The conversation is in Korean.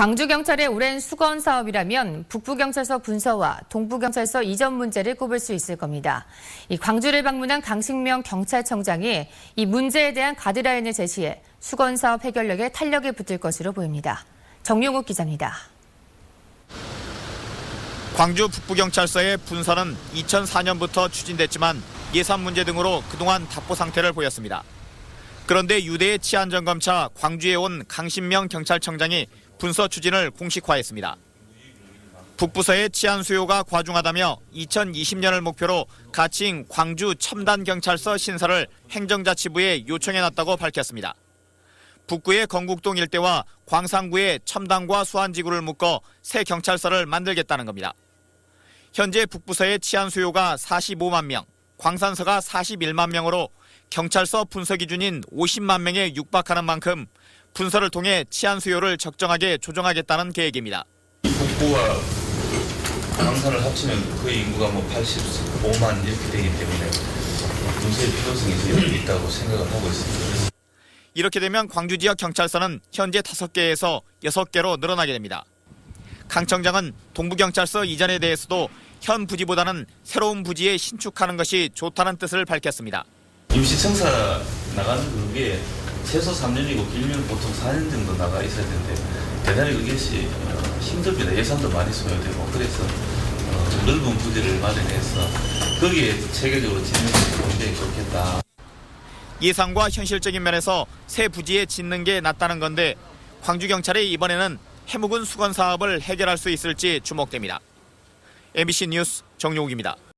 광주경찰의 오랜 수건 사업이라면 북부경찰서 분서와 동부경찰서 이전 문제를 꼽을 수 있을 겁니다. 이 광주를 방문한 강식명 경찰청장이 이 문제에 대한 가드라인을 제시해 수건 사업 해결력에 탄력이 붙을 것으로 보입니다. 정용욱 기자입니다. 광주 북부경찰서의 분서는 2004년부터 추진됐지만 예산 문제 등으로 그동안 답보 상태를 보였습니다. 그런데 유대의 치안점검차 광주에 온 강신명 경찰청장이 분서 추진을 공식화했습니다. 북부서의 치안 수요가 과중하다며 2020년을 목표로 가칭 광주 첨단경찰서 신설을 행정자치부에 요청해놨다고 밝혔습니다. 북구의 건국동 일대와 광산구의 첨단과 수안지구를 묶어 새 경찰서를 만들겠다는 겁니다. 현재 북부서의 치안 수요가 45만 명, 광산서가 41만 명으로 경찰서 분서 기준인 50만 명에 육박하는 만큼 분서를 통해 치안 수요를 적정하게 조정하겠다는 계획입니다. 북부와 광산을 합치면 거의 인구가 뭐 85만 이렇게 되기 때문에 분수의 필요성이 있- 있다고 생각을 하고 있습니다. 이렇게 되면 광주 지역 경찰서는 현재 5개에서 6개로 늘어나게 됩니다. 강 청장은 동부경찰서 이전에 대해서도 현 부지보다는 새로운 부지에 신축하는 것이 좋다는 뜻을 밝혔습니다. 임시청사 나가는 그게 최소 3년이고 길면 보통 4년 정도 나가 있어야 되는데 대단히 그것이 어, 힘듭니다. 예산도 많이 소요되고 그래서 어, 좀 넓은 부지를 마련해서 거기에 체계적으로 짓는 것이 굉장히 좋겠다. 예산과 현실적인 면에서 새 부지에 짓는 게 낫다는 건데 광주 경찰이 이번에는 해묵은 수건 사업을 해결할 수 있을지 주목됩니다. MBC 뉴스 정용욱입니다.